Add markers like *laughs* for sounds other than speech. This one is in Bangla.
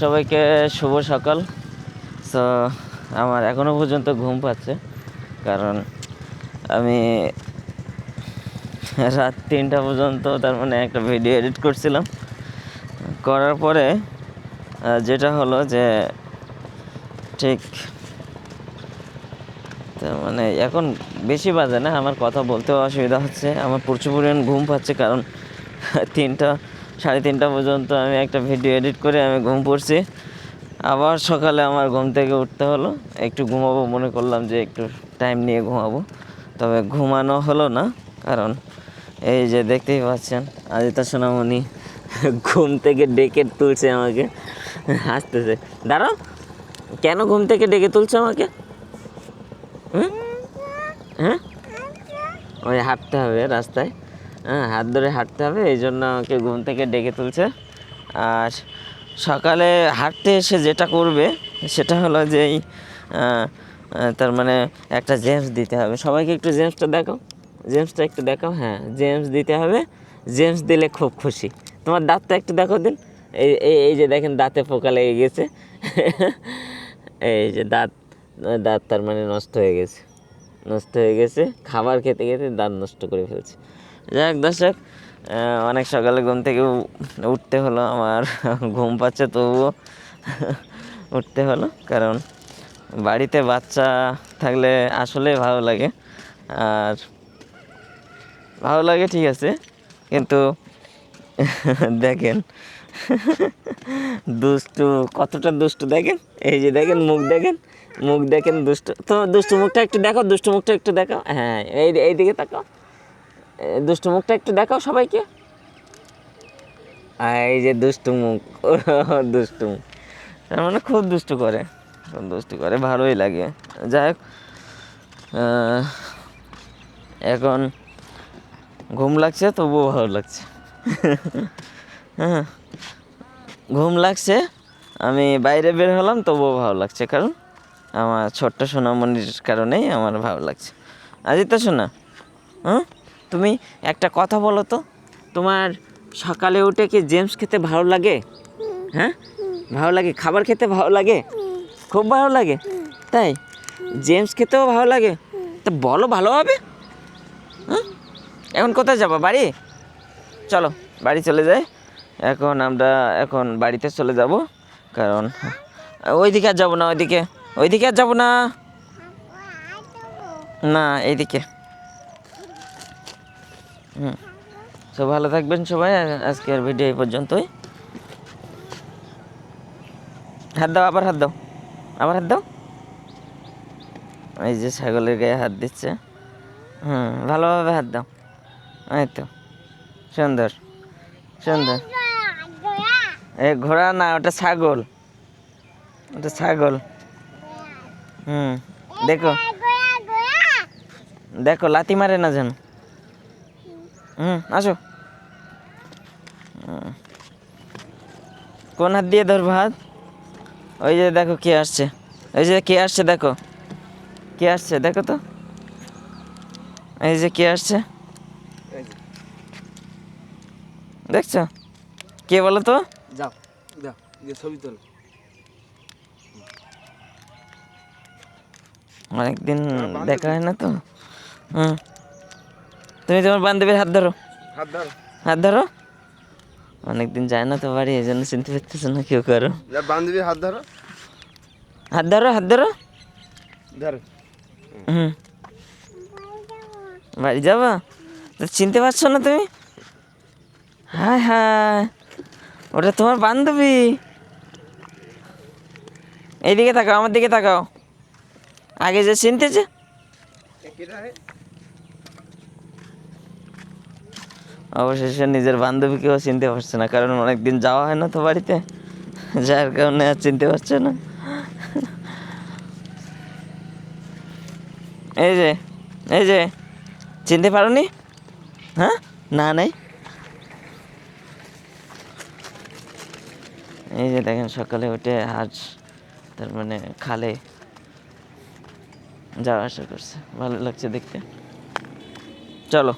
সবাইকে শুভ সকাল। সো আমার এখনও পর্যন্ত ঘুম পাচ্ছে, কারণ আমি রাত তিনটা পর্যন্ত তার মানে একটা ভিডিও এডিট করছিলাম। করার পরে যেটা হলো যে ঠিক তার মানে এখন বেশি বাজে না, আমার কথা বলতেও অসুবিধা হচ্ছে, আমার প্রচুর পরিমাণ ঘুম পাচ্ছে, কারণ তিনটা সাড়ে তিনটা পর্যন্ত আমি একটা ভিডিও এডিট করে আমি ঘুম পড়ছি। আবার সকালে আমার ঘুম থেকে উঠতে হলো। একটু ঘুমাবো, মনে করলাম যে একটু টাইম নিয়ে ঘুমাবো। তবে ঘুমানো হলো না, কারণ এই যে দেখতেই পাচ্ছেন, আদিতা সোনামণি ঘুম থেকে ডেকে তুলছে আমাকে। হাসতেছে, দাঁড়াও, কেন ঘুম থেকে ডেকে তুলছে আমাকে? হ্যাঁ? ওই হাঁটতে হবে রাস্তায়। হ্যাঁ হাত ধরে হাঁটতে হবে এই জন্য আমাকে ঘুম থেকে ডেকে তুলছে। আর সকালে হাঁটতে এসে যেটা করবে সেটা হলো যে এই, তার মানে একটা জেমস দিতে হবে। সবাইকে একটু জেমসটা দেখাও। জেমসটা একটু দেখাও হ্যাঁ জেমস দিতে হবে। জেমস দিলে খুব খুশি। তোমার দাঁতটা একটু দেখো দিন। এই- এই যে দেখেন দাঁতে পোকা লেগে গেছে। *laughs* এই যে দাঁত দাঁত তার মানে নষ্ট হয়ে গেছে। নষ্ট হয়ে গেছে খাবার খেতে খেতে দাঁত নষ্ট করে ফেলছে। যাই দর্শক অনেক সকালে ঘুম থেকে উঠতে হলো, আমার *laughs* ঘুম পাচ্ছে তবুও *laughs* উঠতে হলো, কারণ বাড়িতে বাচ্চা থাকলে আসলে ভালো লাগে, আর ভালো লাগে ঠিক আছে, কিন্তু *laughs* দেখেন, দুষ্টু, কতটা দুষ্টু, দেখেন, এই যে দেখেন, মুখ দেখেন মুখ দেখেন দুষ্টু, তো দুষ্টু মুখটা একটু দেখো, দুষ্টু মুখটা একটু দেখো হ্যাঁ এই এই দিকে তাকাও। দুষ্টু মুখটা একটু দেখাও সবাইকে। এই যে দুষ্টু মুখ। *laughs* দুষ্টু মুখ। তার মানে খুব দুষ্টু করে। খুব দুষ্টু করে, ভালোই লাগে। যাই হোক এখন ঘুম লাগছে, তবুও ভালো লাগছে। *laughs* হ্যাঁ ঘুম লাগছে, আমি বাইরে বের হলাম, তবুও ভালো লাগছে, কারণ আমার ছোট্ট সোনামণির কারণেই আমার ভালো লাগছে। আদিত্য সোনা হ্যাঁ? তুমি একটা কথা বলো তো, তোমার সকালে উঠে কি জেমস খেতে ভালো লাগে? হ্যাঁ? ভালো লাগে? খাবার খেতে ভালো লাগে? খুব ভালো লাগে? তাই? জেমস খেতেও ভালো লাগে? তা বলো ভালোভাবে। হ্যাঁ এখন কোথায় যাব? বাড়ি? চলো, বাড়ি চলে যাই। এখন আমরা এখন বাড়িতে চলে যাব, কারণ ওইদিকে আর যাব না, ওইদিকে। ওইদিকে আর যাব না। না, এইদিকে। হুম। তো ভালো থাকবেন সবাই আজকের ভিডিও এই পর্যন্তই। হাত দাও, আবার হাত দাও, আবার হাত দাও। এই যে ছাগলের গায়ে হাত দিচ্ছে। হুম, ভালোভাবে হাত দাও। এই তো, সুন্দর সুন্দর। এই ঘোড়া না, ওটা ছাগল। ওটা ছাগল। হুম, দেখো। দেখো লাতি মারে না যেন। হুম আসো। কোন হাত দিয়ে ধরবো হাত? ওই যে দেখো কে আসছে। ওই যে কে আসছে দেখো। কে আসছে দেখো তো। এই যে কে আসছে। দেখছ? কে বলো তো? যাও যাও ছবি তোলো। অনেকদিন দেখা হয় না তো। হুম। তুমি তোমার বান্ধবীর হাত ধরো। হাত ধরো। হাত ধরো। অনেকদিন যায় না তো বাড়ি এই জন্য চিনতে পারতেছো না কেউ করো। বান্ধবীর হাত ধরো। হাত ধরো হাত ধরো। ধরো। হুম। বাড়ি যাবা? তো চিনতে পারছ না তুমি? হায় হায় ওটা তোমার বান্ধবী। এইদিকে তাকাও আমার দিকে তাকাও। আগে যে চিনতেছে অবশেষে নিজের বান্ধবীকেও চিনতে পারছে না, কারণ অনেকদিন যাওয়া হয় না তো বাড়িতে। যার কারণে আর চিনতে পারছে না। এই যে এই যে, চিনতে পারোনি? হ্যাঁ? না, নাই? এই যে দেখেন, সকালে উঠে আজ, তার মানে খালে যাওয়া আসা করছে। ভালো লাগছে দেখতে। চলো।